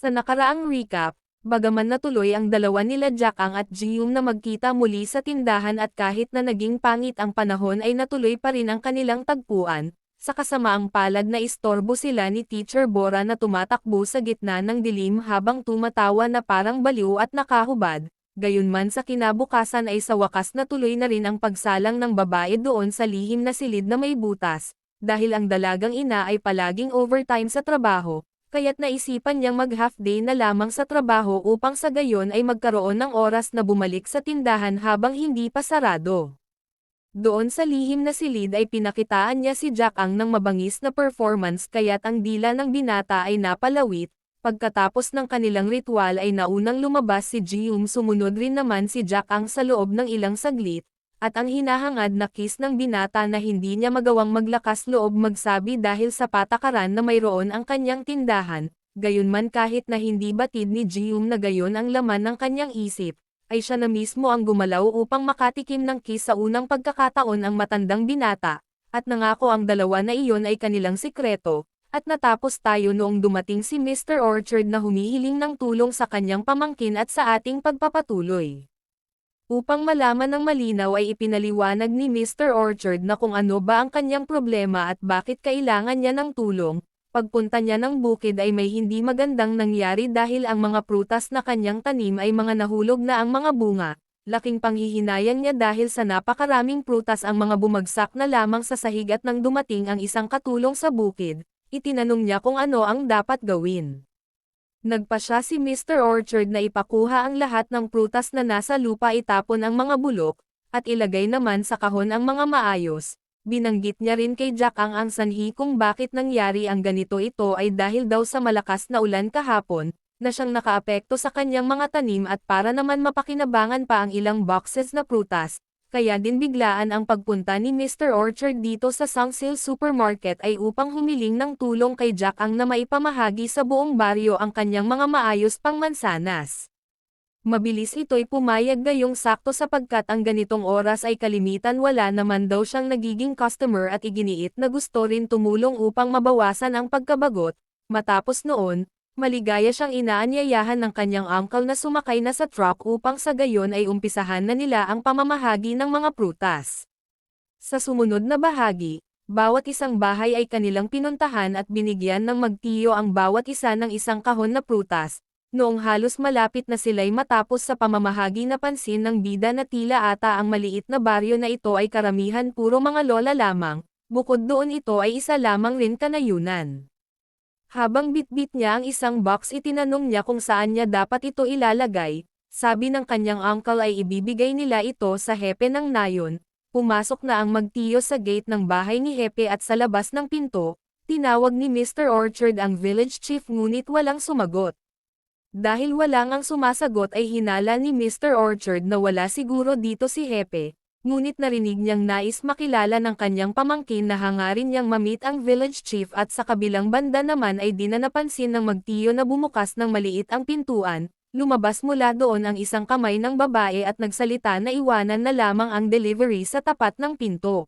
Sa nakaraang recap, bagaman natuloy ang dalawa nila Jackang at Jiung na magkita muli sa tindahan at kahit na naging pangit ang panahon ay natuloy pa rin ang kanilang tagpuan, sa kasamaang palad na istorbo sila ni Teacher Bora na tumatakbo sa gitna ng dilim habang tumatawa na parang baliw at nakahubad, gayunman sa kinabukasan ay sa wakas natuloy na rin ang pagsalang ng babae doon sa lihim na silid na may butas, dahil ang dalagang ina ay palaging overtime sa trabaho, kaya't naisipan niyang mag-half day na lamang sa trabaho upang sa gayon ay magkaroon ng oras na bumalik sa tindahan habang hindi pa sarado. Doon sa lihim na silid ay pinakitaan niya si Jack ang ng mabangis na performance kaya't ang dila ng binata ay napalawit, pagkatapos ng kanilang ritual ay naunang lumabas si Jium sumunod rin naman si Jack ang sa loob ng ilang saglit, at ang hinahangad na kiss ng binata na hindi niya magawang maglakas loob magsabi dahil sa patakaran na mayroon ang kanyang tindahan, gayunman kahit na hindi batid ni Jium na gayon ang laman ng kanyang isip, ay siya na mismo ang gumalaw upang makatikim ng kiss sa unang pagkakataon ang matandang binata, at nangako ang dalawa na iyon ay kanilang sikreto, at natapos tayo noong dumating si Mr. Orchard na humihiling ng tulong sa kanyang pamangkin at sa ating pagpapatuloy. Upang malaman ng malinaw ay ipinaliwanag ni Mr. Orchard na kung ano ba ang kanyang problema at bakit kailangan niya ng tulong, pagpunta niya ng bukid ay may hindi magandang nangyari dahil ang mga prutas na kanyang tanim ay mga nahulog na ang mga bunga, laking panghihinayang niya dahil sa napakaraming prutas ang mga bumagsak na lamang sa sahig at nang dumating ang isang katulong sa bukid, itinanong niya kung ano ang dapat gawin. Nagpa siya si Mr. Orchard na ipakuha ang lahat ng prutas na nasa lupa itapon ang mga bulok, at ilagay naman sa kahon ang mga maayos. Binanggit niya rin kay Jack ang ang sanhi kung bakit nangyari ang ganito ito ay dahil daw sa malakas na ulan kahapon, na siyang nakaapekto sa kanyang mga tanim at para naman mapakinabangan pa ang ilang boxes na prutas, kaya din biglaan ang pagpunta ni Mr. Orchard dito sa Sangsil Supermarket ay upang humiling ng tulong kay Jack ang na maipamahagi sa buong baryo ang kanyang mga maayos pang mansanas. Mabilis ito'y pumayag gayong sakto sapagkat ang ganitong oras ay kalimitan wala naman daw siyang nagiging customer at iginiit na gusto rin tumulong upang mabawasan ang pagkabagot, matapos noon, maligaya siyang inaanyayahan ng kanyang uncle na sumakay na sa truck upang sa gayon ay umpisahan na nila ang pamamahagi ng mga prutas. Sa sumunod na bahagi, bawat isang bahay ay kanilang pinuntahan at binigyan ng magtiyo ang bawat isa ng isang kahon na prutas, noong halos malapit na sila'y matapos sa pamamahagi na pansin ng bida na tila ata ang maliit na baryo na ito ay karamihan puro mga lola lamang, bukod doon ito ay isa lamang rin kanayunan. Habang bitbit niya ang isang box itinanong niya kung saan niya dapat ito ilalagay, sabi ng kanyang uncle ay ibibigay nila ito sa hepe ng nayon, pumasok na ang magtiyo sa gate ng bahay ni hepe at sa labas ng pinto, tinawag ni Mr. Orchard ang village chief ngunit walang sumagot. Dahil walang ang sumasagot ay hinala ni Mr. Orchard na wala siguro dito si Hepe, ngunit narinig niyang nais makilala ng kanyang pamangkin na hangarin niyang mamit ang village chief at sa kabilang banda naman ay di na napansin ng magtiyo na bumukas ng maliit ang pintuan, lumabas mula doon ang isang kamay ng babae at nagsalita na iwanan na lamang ang delivery sa tapat ng pinto.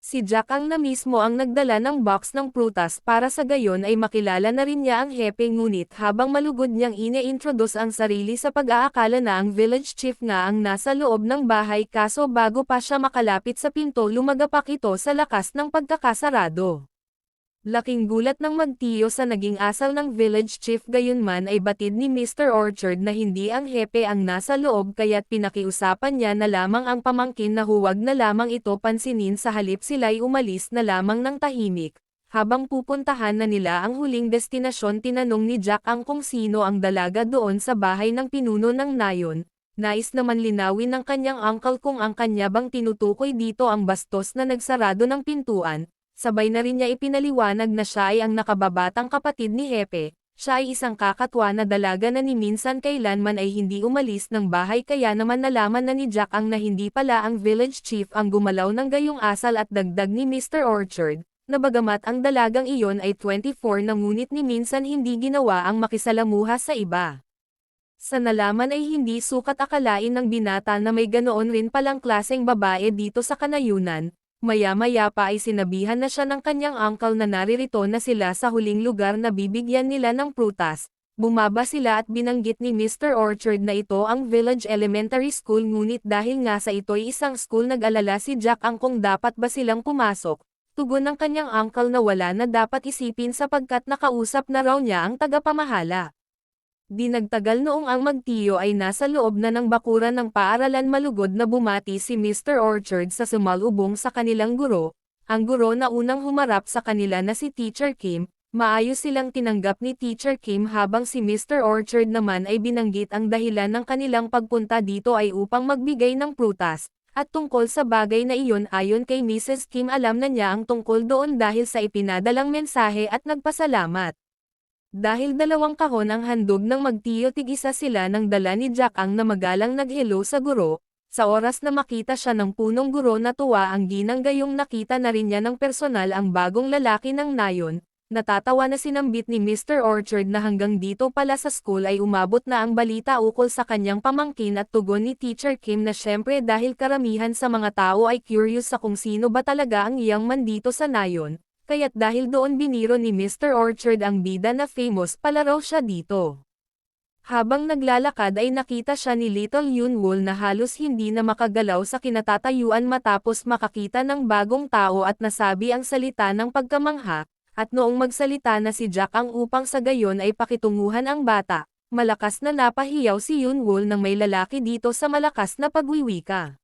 Si Jack ang na mismo ang nagdala ng box ng prutas para sa gayon ay makilala na rin niya ang hepe ngunit habang malugod niyang ine-introduce ang sarili sa pag-aakala na ang village chief nga ang nasa loob ng bahay kaso bago pa siya makalapit sa pinto lumagapak ito sa lakas ng pagkakasarado. Laking gulat ng magtiyo sa naging asal ng village chief gayunman ay batid ni Mr. Orchard na hindi ang hepe ang nasa loob kaya't pinakiusapan niya na lamang ang pamangkin na huwag na lamang ito pansinin sa halip sila'y umalis na lamang ng tahimik. Habang pupuntahan na nila ang huling destinasyon tinanong ni Jack ang kung sino ang dalaga doon sa bahay ng pinuno ng nayon, nais naman linawin ng kanyang uncle kung ang kanya bang tinutukoy dito ang bastos na nagsarado ng pintuan, sabay na rin niya ipinaliwanag na siya ay ang nakababatang kapatid ni Hepe, siya ay isang kakatwa na dalaga na ni minsan kailanman ay hindi umalis ng bahay kaya naman nalaman na ni Jack ang na hindi pala ang village chief ang gumalaw ng gayong asal at dagdag ni Mr. Orchard, na bagamat ang dalagang iyon ay 24 na ngunit ni minsan hindi ginawa ang makisalamuha sa iba. Sa nalaman ay hindi sukat akalain ng binata na may ganoon rin palang klaseng babae dito sa kanayunan, Maya-maya pa ay sinabihan na siya ng kanyang uncle na naririto na sila sa huling lugar na bibigyan nila ng prutas, Bumaba sila at binanggit ni Mr. Orchard na ito ang Village Elementary School ngunit dahil nga sa ito'y isang school nag-alala si Jack ang kung dapat ba silang pumasok. Tugon ng kanyang uncle na wala na dapat isipin sapagkat nakausap na raw niya ang tagapamahala. Di nagtagal noong ang magtiyo ay nasa loob na ng bakuran ng paaralan malugod na bumati si Mr. Orchard sa sumalubong sa kanilang guro, ang guro na unang humarap sa kanila na si Teacher Kim, Maayos silang tinanggap ni Teacher Kim habang si Mr. Orchard naman ay binanggit ang dahilan ng kanilang pagpunta dito ay upang magbigay ng prutas, at tungkol sa bagay na iyon ayon kay Mrs. Kim alam na niya ang tungkol doon dahil sa ipinadalang mensahe at nagpasalamat. Dahil dalawang kahon ang handog ng magtiyo tig-isa sila ng dala ni Jack ang na magalang naghelo sa guro, sa oras na makita siya ng punong guro na tuwa ang ginang gayong nakita na rin niya ng personal ang bagong lalaki ng nayon, Natatawa na sinambit ni Mr. Orchard na hanggang dito pala sa school ay umabot na ang balita ukol sa kanyang pamangkin at tugon ni Teacher Kim na syempre dahil karamihan sa mga tao ay curious sa kung sino ba talaga ang iyang man dito sa nayon, kaya't dahil doon biniro ni Mr. Orchard ang bida na famous pala raw siya dito. Habang naglalakad ay nakita siya ni Little Yunwol na halos hindi na makagalaw sa kinatatayuan matapos makakita ng bagong tao at nasabi ang salita ng pagkamangha, at noong magsalita na si Jack ang upang sa gayon ay pakitunguhan ang bata, malakas na napahiyaw si Yunwol nang may lalaki dito sa malakas na pagwiwika.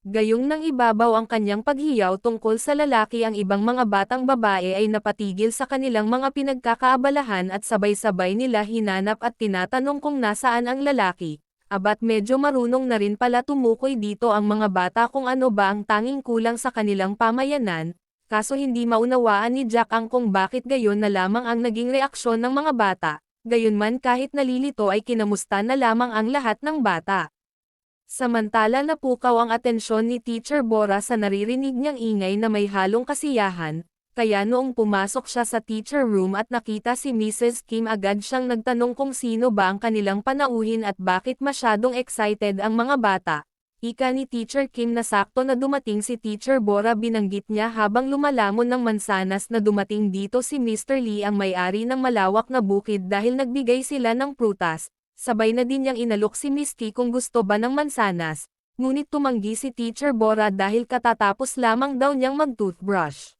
Gayong nang ibabaw ang kanyang paghiyaw tungkol sa lalaki ang ibang mga batang babae ay napatigil sa kanilang mga pinagkakaabalahan at sabay-sabay nila hinanap at tinatanong kung nasaan ang lalaki. Abat medyo marunong na rin pala tumukoy dito ang mga bata kung ano ba ang tanging kulang sa kanilang pamayanan, kaso hindi maunawaan ni Jack ang kung bakit gayon na lamang ang naging reaksyon ng mga bata, gayon man kahit nalilito ay kinamusta na lamang ang lahat ng bata. Samantala napukaw ang atensyon ni Teacher Bora sa naririnig niyang ingay na may halong kasiyahan, kaya noong pumasok siya sa teacher room at nakita si Mrs. Kim agad siyang nagtanong kung sino ba ang kanilang panauhin at bakit masyadong excited ang mga bata, Ika ni Teacher Kim na sakto na dumating si Teacher Bora binanggit niya habang lumalamon ng mansanas na dumating dito si Mr. Lee ang may-ari ng malawak na bukid dahil nagbigay sila ng prutas, sabay na din niyang inalok si Misty kung gusto ba ng mansanas, ngunit tumanggi si Teacher Bora dahil katatapos lamang daw niyang mag-toothbrush.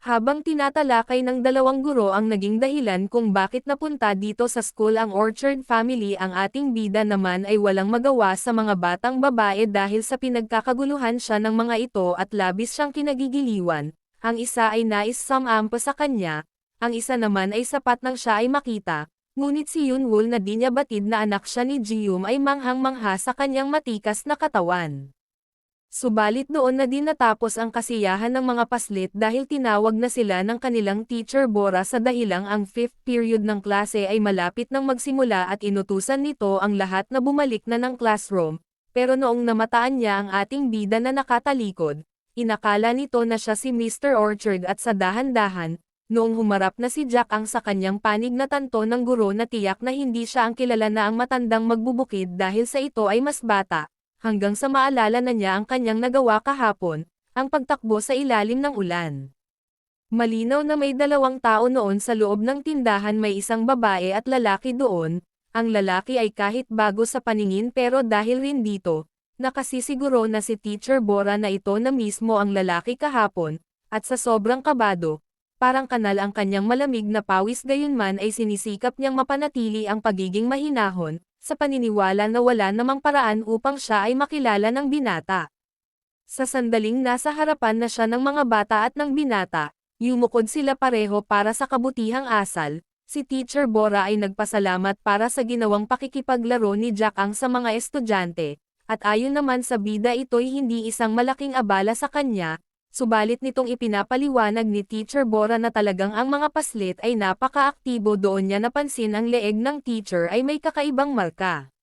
Habang tinatalakay ng dalawang guro ang naging dahilan kung bakit napunta dito sa school ang Orchard family ang ating bida naman ay walang magawa sa mga batang babae dahil sa pinagkakaguluhan siya ng mga ito at labis siyang kinagigiliwan, ang isa ay nais samampa sa kanya, ang isa naman ay sapat nang siya ay makita, ngunit si Yunwol na di niya batid na anak siya ni Jium ay manghang-mangha sa kanyang matikas na katawan. Subalit doon na din natapos ang kasiyahan ng mga paslit dahil tinawag na sila ng kanilang teacher Bora sa dahilang ang fifth period ng klase ay malapit nang magsimula at inutusan nito ang lahat na bumalik na ng classroom, pero noong namataan niya ang ating bida na nakatalikod, inakala nito na siya si Mr. Orchard at sa dahan-dahan, noong humarap na si Jack ang sa kanyang panig na tanto ng guro na tiyak na hindi siya ang kilala na ang matandang magbubukid dahil sa ito ay mas bata, hanggang sa maalala na niya ang kanyang nagawa kahapon, ang pagtakbo sa ilalim ng ulan. Malinaw na may dalawang tao noon sa loob ng tindahan may isang babae at lalaki doon, ang lalaki ay kahit bago sa paningin pero dahil rin dito, nakasisiguro na si Teacher Bora na ito na mismo ang lalaki kahapon, at sa sobrang kabado, parang kanal ang kanyang malamig na pawis gayunman ay sinisikap niyang mapanatili ang pagiging mahinahon, sa paniniwala na wala namang paraan upang siya ay makilala ng binata. Sa sandaling nasa harapan na siya ng mga bata at ng binata, yumukod sila pareho para sa kabutihang asal, si Teacher Bora ay nagpasalamat para sa ginawang pakikipaglaro ni Jack ang sa mga estudyante, at ayon naman sa bida ito'y hindi isang malaking abala sa kanya, Subalit nitong ipinapaliwanag ni Teacher Bora na talagang ang mga paslit ay napaka-aktibo doon niya napansin ang leeg ng teacher ay may kakaibang marka.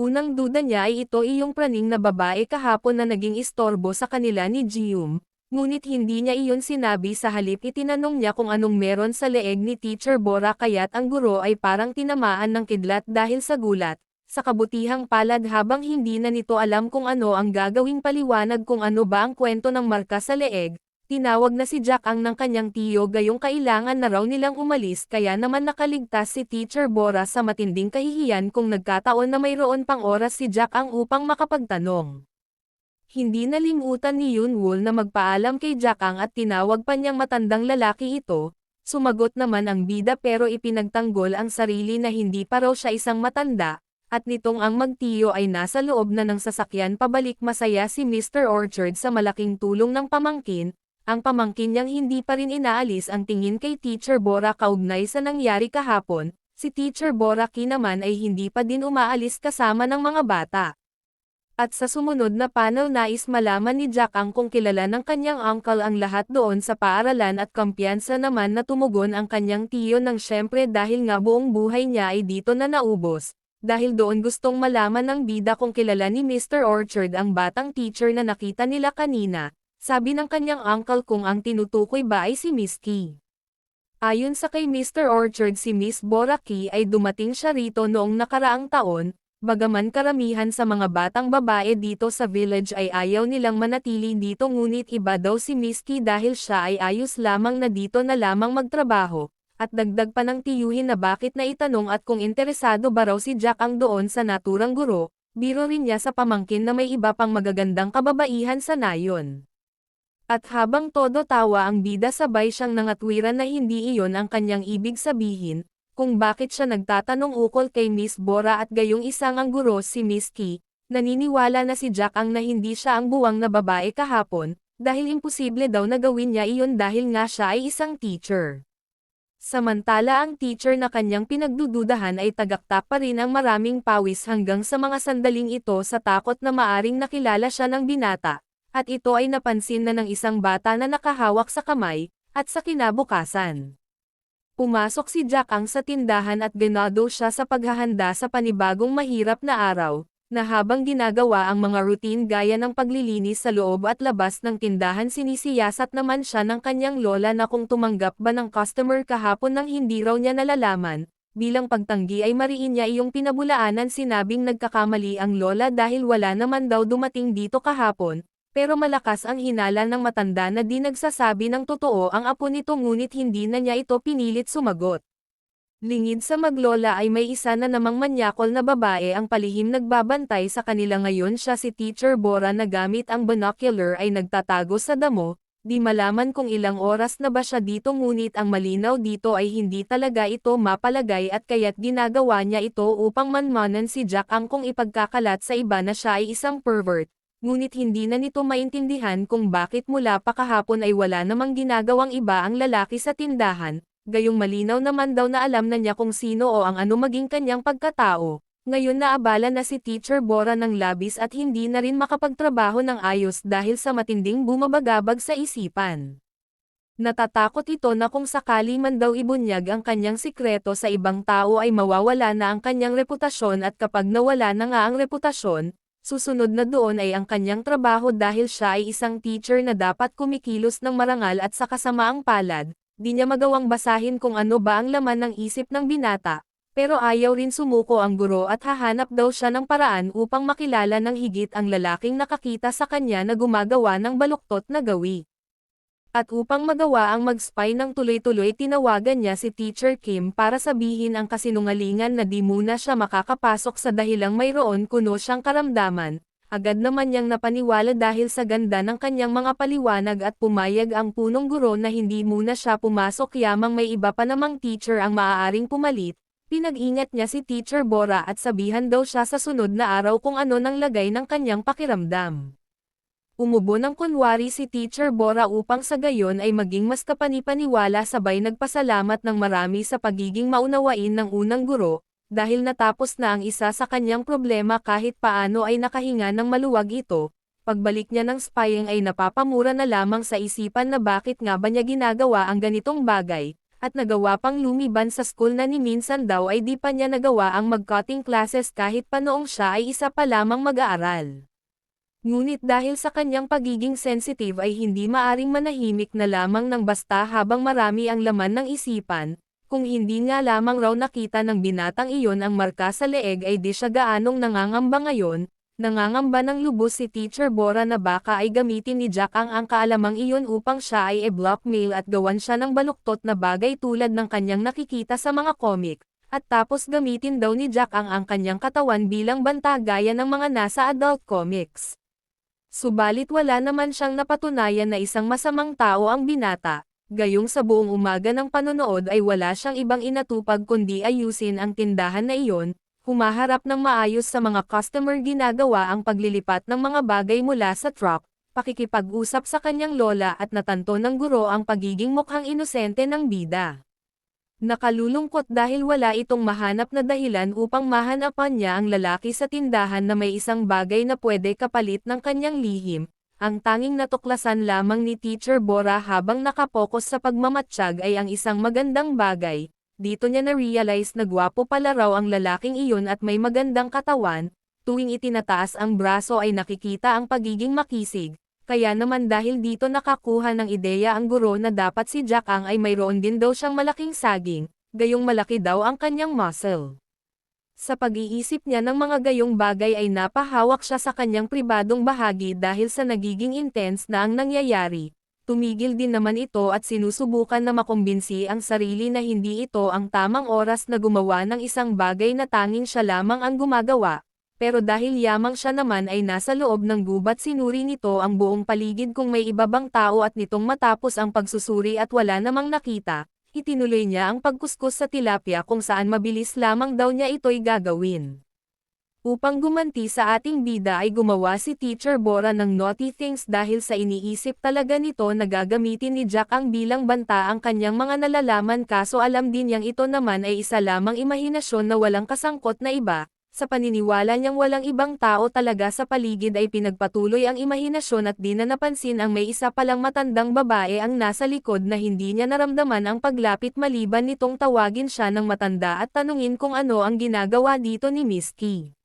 Unang duda niya ay ito iyong praning na babae kahapon na naging istorbo sa kanila ni Jium, ngunit hindi niya iyon sinabi sa halip itinanong niya kung anong meron sa leeg ni Teacher Bora kaya't ang guro ay parang tinamaan ng kidlat dahil sa gulat, sa kabutihang palad habang hindi na nito alam kung ano ang gagawing paliwanag kung ano ba ang kwento ng marka sa leeg, Tinawag na si Jack ang ng kanyang tiyo gayong kailangan na raw nilang umalis kaya naman nakaligtas si Teacher Bora sa matinding kahihiyan kung nagkataon na mayroon pang oras si Jack ang upang makapagtanong. Hindi nalimutan ni Yunwoo na magpaalam kay Jack ang at tinawag pa niyang matandang lalaki ito, sumagot naman ang bida pero ipinagtanggol ang sarili na hindi pa raw siya isang matanda, at nitong ang magtiyo ay nasa loob na ng sasakyan pabalik masaya si Mr. Orchard sa malaking tulong ng pamangkin, ang pamangkin niyang hindi pa rin inaalis ang tingin kay Teacher Bora kaugnay sa nangyari kahapon, si Teacher Bora Ki naman ay hindi pa din umaalis kasama ng mga bata. At sa sumunod na panel nais malaman ni Jack ang kung kilala ng kanyang uncle ang lahat doon sa paaralan at kampiyansa naman na tumugon ang kanyang tiyo ng syempre dahil nga buong buhay niya ay dito na naubos. Dahil doon gustong malaman ng bida kung kilala ni Mr. Orchard ang batang teacher na nakita nila kanina, sabi ng kanyang uncle kung ang tinutukoy ba ay si Miss Key. Ayon sa kay Mr. Orchard si Miss Boraki ay dumating siya rito noong nakaraang taon, Bagaman karamihan sa mga batang babae dito sa village ay ayaw nilang manatili dito ngunit iba daw si Misty dahil siya ay ayos lamang na dito na lamang magtrabaho, at dagdag pa ng tiyuhin na bakit na itanong at kung interesado ba raw si Jack ang doon sa naturang guro, biro rin niya sa pamangkin na may iba pang magagandang kababaihan sa nayon. At habang todo tawa ang bida sabay siyang nangatwiran na hindi iyon ang kanyang ibig sabihin, kung bakit siya nagtatanong ukol kay Miss Bora at gayong isang ang guro si Miss Key, naniniwala na si Jack ang na hindi siya ang buwang na babae kahapon, dahil imposible daw na gawin niya iyon dahil nga siya ay isang teacher. Samantala ang teacher na kanyang pinagdududahan ay tagaktak pa rin ang maraming pawis hanggang sa mga sandaling ito sa takot na maaring nakilala siya ng binata, at ito ay napansin na ng isang bata na nakahawak sa kamay, at sa kinabukasan. Pumasok si Jack ang sa tindahan at ganado siya sa paghahanda sa panibagong mahirap na araw, na habang ginagawa ang mga routine gaya ng paglilinis sa loob at labas ng tindahan sinisiyasat naman siya ng kanyang lola na kung tumanggap ba ng customer kahapon nang hindi raw niya nalalaman, bilang pagtanggi ay mariin niya iyong pinabulaanan sinabing nagkakamali ang lola dahil wala naman daw dumating dito kahapon, pero malakas ang hinala ng matanda na di nagsasabi ng totoo ang apo nito ngunit hindi na niya ito pinilit sumagot. Lingid sa maglola ay may isa na namang manyakol na babae ang palihim nagbabantay sa kanila. Ngayon siya si Teacher Bora na gamit ang binocular ay nagtatago sa damo, di malaman kung ilang oras na ba siya dito ngunit ang malinaw dito ay hindi talaga ito mapalagay at kaya't ginagawa niya ito upang manmanan si Jack ang kung ipagkakalat sa iba na siya ay isang pervert, ngunit hindi na nito maintindihan kung bakit mula pa kahapon ay wala namang ginagawang iba ang lalaki sa tindahan, gayong malinaw naman daw na alam na niya kung sino o ang ano maging kanyang pagkatao. Ngayon naabala na si Teacher Bora ng labis at hindi na rin makapagtrabaho ng ayos dahil sa matinding bumabagabag sa isipan. Natatakot ito na kung sakali man daw ibunyag ang kanyang sikreto sa ibang tao ay mawawala na ang kanyang reputasyon at kapag nawala na nga ang reputasyon, Susunod na doon ay ang kanyang trabaho dahil siya ay isang teacher na dapat kumikilos ng marangal at sa kasamaang palad, di niya magawang basahin kung ano ba ang laman ng isip ng binata, pero ayaw rin sumuko ang guro at hahanap daw siya ng paraan upang makilala ng higit ang lalaking nakakita sa kanya na gumagawa ng baluktot na gawi. At upang magawa ang mag-spy ng tuloy-tuloy tinawagan niya si Teacher Kim para sabihin ang kasinungalingan na di muna siya makakapasok sa dahilang mayroon kuno siyang karamdaman, agad naman niyang napaniwala dahil sa ganda ng kanyang mga paliwanag at pumayag ang punong guro na hindi muna siya pumasok yamang may iba pa namang teacher ang maaaring pumalit, pinag-ingat niya si Teacher Bora at sabihan daw siya sa sunod na araw kung ano nang lagay ng kanyang pakiramdam. Umubo ng kunwari si Teacher Bora upang sa gayon ay maging mas kapanipaniwala sabay nagpasalamat ng marami sa pagiging maunawain ng unang guro, dahil natapos na ang isa sa kanyang problema kahit paano ay nakahinga ng maluwag ito, pagbalik niya ng spying ay napapamura na lamang sa isipan na bakit nga ba niya ginagawa ang ganitong bagay, at nagawa pang lumiban sa school na ni minsan daw ay di pa niya nagawa ang mag-cutting classes kahit pa noong siya ay isa pa lamang mag-aaral. Ngunit dahil sa kanyang pagiging sensitive ay hindi maaring manahimik na lamang ng basta habang marami ang laman ng isipan, kung hindi nga lamang raw nakita ng binatang iyon ang marka sa leeg ay di siya gaanong nangangamba ngayon, Nangangamba ng lubos si Teacher Bora na baka ay gamitin ni Jack ang ang kaalamang iyon upang siya ay e-blackmail at gawan siya ng baluktot na bagay tulad ng kanyang nakikita sa mga comic, at tapos gamitin daw ni Jack ang ang kanyang katawan bilang banta gaya ng mga nasa adult comics. Subalit wala naman siyang napatunayan na isang masamang tao ang binata, gayong sa buong umaga ng panonood ay wala siyang ibang inatupag kundi ayusin ang tindahan na iyon, humaharap ng maayos sa mga customer ginagawa ang paglilipat ng mga bagay mula sa truck, pakikipag-usap sa kanyang lola at natanto ng guro ang pagiging mukhang inosente ng bida. Nakalulungkot dahil wala itong mahanap na dahilan upang mahanapan niya ang lalaki sa tindahan na may isang bagay na pwede kapalit ng kanyang lihim, ang tanging natuklasan lamang ni Teacher Bora habang nakapokus sa pagmamatsyag ay ang isang magandang bagay, dito niya na-realize na gwapo pala raw ang lalaking iyon at may magandang katawan, tuwing itinataas ang braso ay nakikita ang pagiging makisig, kaya naman dahil dito nakakuha ng ideya ang guro na dapat si Jack Ang ay mayroon din daw siyang malaking saging, gayong malaki daw ang kanyang muscle. Sa pag-iisip niya ng mga gayong bagay ay napahawak siya sa kanyang pribadong bahagi dahil sa nagiging intense na ang nangyayari. Tumigil din naman ito at sinusubukan na makumbinsi ang sarili na hindi ito ang tamang oras na gumawa ng isang bagay na tanging siya lamang ang gumagawa, pero dahil yamang siya naman ay nasa loob ng gubat sinuri nito ang buong paligid kung may iba tao at nitong matapos ang pagsusuri at wala namang nakita, itinuloy niya ang pagkuskus sa tilapia kung saan mabilis lamang daw niya ito'y gagawin. Upang gumanti sa ating bida ay gumawa si Teacher Bora ng naughty things dahil sa iniisip talaga nito na gagamitin ni Jack ang bilang banta ang kanyang mga nalalaman kaso alam din niyang ito naman ay isa lamang imahinasyon na walang kasangkot na iba, sa paniniwala niyang walang ibang tao talaga sa paligid ay pinagpatuloy ang imahinasyon at di na napansin ang may isa palang matandang babae ang nasa likod na hindi niya naramdaman ang paglapit maliban nitong tawagin siya ng matanda at tanungin kung ano ang ginagawa dito ni Miss Key.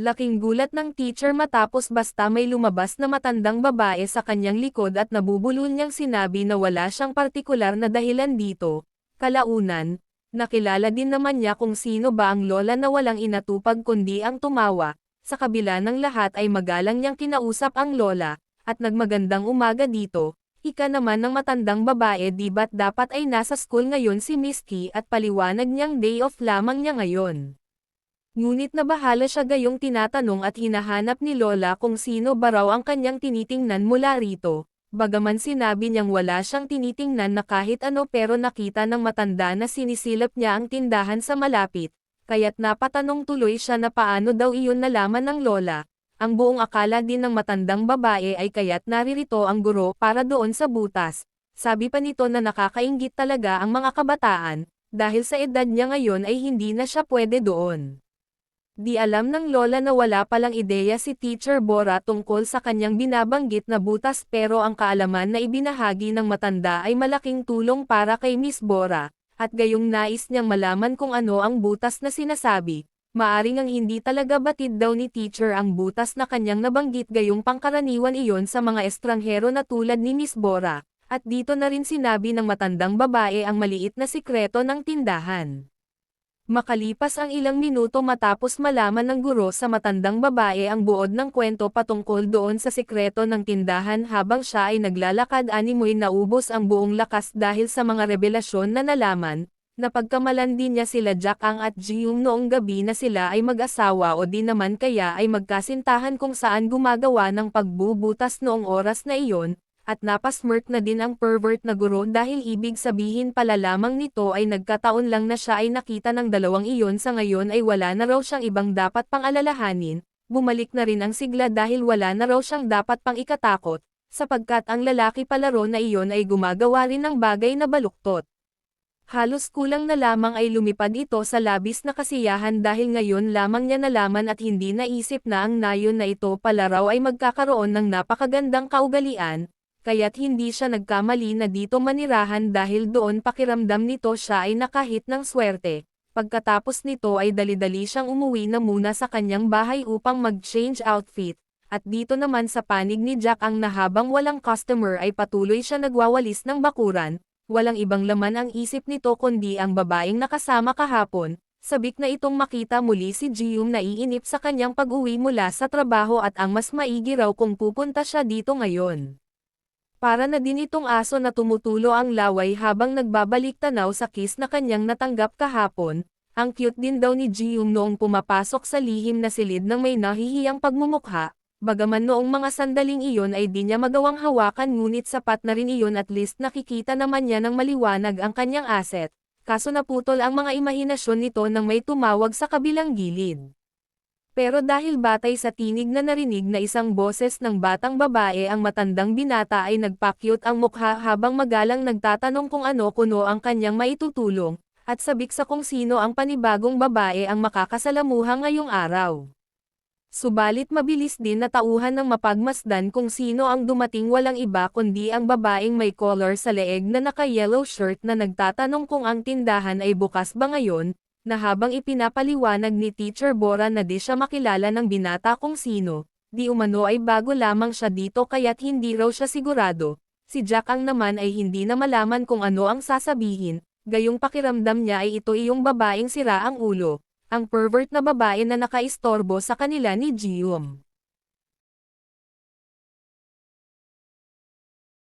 Laking gulat ng teacher matapos basta may lumabas na matandang babae sa kanyang likod at nabubulol niyang sinabi na wala siyang partikular na dahilan dito. Kalaunan, Nakilala din naman niya kung sino ba ang lola na walang inatupag kundi ang tumawa, sa kabila ng lahat ay magalang niyang kinausap ang lola, at nagmagandang umaga dito, ika naman ng matandang babae di ba't dapat ay nasa school ngayon si Miss Key at paliwanag niyang day off lamang niya ngayon. Ngunit nabahala siya gayong tinatanong at hinahanap ni Lola kung sino ba raw ang kanyang tinitingnan mula rito, Bagaman sinabi niyang wala siyang tinitingnan na kahit ano pero nakita ng matanda na sinisilap niya ang tindahan sa malapit, kaya't napatanong tuloy siya na paano daw iyon nalaman ng lola. Ang buong akala din ng matandang babae ay kaya't naririto ang guro para doon sa butas. Sabi pa nito na nakakaingit talaga ang mga kabataan, dahil sa edad niya ngayon ay hindi na siya pwede doon. Di alam ng lola na wala palang ideya si Teacher Bora tungkol sa kanyang binabanggit na butas pero ang kaalaman na ibinahagi ng matanda ay malaking tulong para kay Miss Bora, at gayong nais niyang malaman kung ano ang butas na sinasabi. Maaring ang hindi talaga batid daw ni teacher ang butas na kanyang nabanggit gayong pangkaraniwan iyon sa mga estranghero na tulad ni Miss Bora, at dito na rin sinabi ng matandang babae ang maliit na sikreto ng tindahan. Makalipas ang ilang minuto matapos malaman ng guro sa matandang babae ang buod ng kwento patungkol doon sa sikreto ng tindahan habang siya ay naglalakad animoy naubos ang buong lakas dahil sa mga revelasyon na nalaman, napagkamalan din niya sila Jack Ang at Jiung noong gabi na sila ay mag-asawa o di naman kaya ay magkasintahan kung saan gumagawa ng pagbubutas noong oras na iyon, at napasmirk na din ang pervert na guro dahil ibig sabihin pala lamang nito ay nagkataon lang na siya ay nakita ng dalawang iyon sa ngayon ay wala na raw siyang ibang dapat pang alalahanin, bumalik na rin ang sigla dahil wala na raw siyang dapat pang ikatakot, sapagkat ang lalaki palaro na iyon ay gumagawa rin ng bagay na baluktot. Halos kulang na lamang ay lumipad ito sa labis na kasiyahan dahil ngayon lamang niya nalaman at hindi naisip na ang nayon na ito pala raw ay magkakaroon ng napakagandang kaugalian, kaya't hindi siya nagkamali na dito manirahan dahil doon pakiramdam nito siya ay nakahit ng swerte. Pagkatapos nito ay dali-dali siyang umuwi na muna sa kanyang bahay upang mag-change outfit, at dito naman sa panig ni Jack ang nahabang walang customer ay patuloy siya nagwawalis ng bakuran, walang ibang laman ang isip nito kundi ang babaeng nakasama kahapon, Sabik na itong makita muli si Jium na iinip sa kanyang pag-uwi mula sa trabaho at ang mas maigi raw kung pupunta siya dito ngayon. Para na din itong aso na tumutulo ang laway habang nagbabalik tanaw sa kiss na kanyang natanggap kahapon, ang cute din daw ni Jium noong pumapasok sa lihim na silid ng may nahihiyang pagmumukha, bagaman noong mga sandaling iyon ay di niya magawang hawakan ngunit sapat na rin iyon at least nakikita naman niya ng maliwanag ang kanyang asset, kaso naputol ang mga imahinasyon nito nang may tumawag sa kabilang gilid. Pero dahil batay sa tinig na narinig na isang boses ng batang babae ang matandang binata ay nagpakyut ang mukha habang magalang nagtatanong kung ano kuno ang kanyang maitutulong, at sabik sa kung sino ang panibagong babae ang makakasalamuha ngayong araw. Subalit mabilis din na tauhan ng mapagmasdan kung sino ang dumating walang iba kundi ang babaeng may collar sa leeg na naka-yellow shirt na nagtatanong kung ang tindahan ay bukas ba ngayon, na habang ipinapaliwanag ni Teacher Bora na di siya makilala ng binata kung sino, di umano ay bago lamang siya dito kaya't hindi raw siya sigurado, si Jack ang naman ay hindi na malaman kung ano ang sasabihin, gayong pakiramdam niya ay ito iyong babaeng sira ang ulo, ang pervert na babae na nakaistorbo sa kanila ni Jium.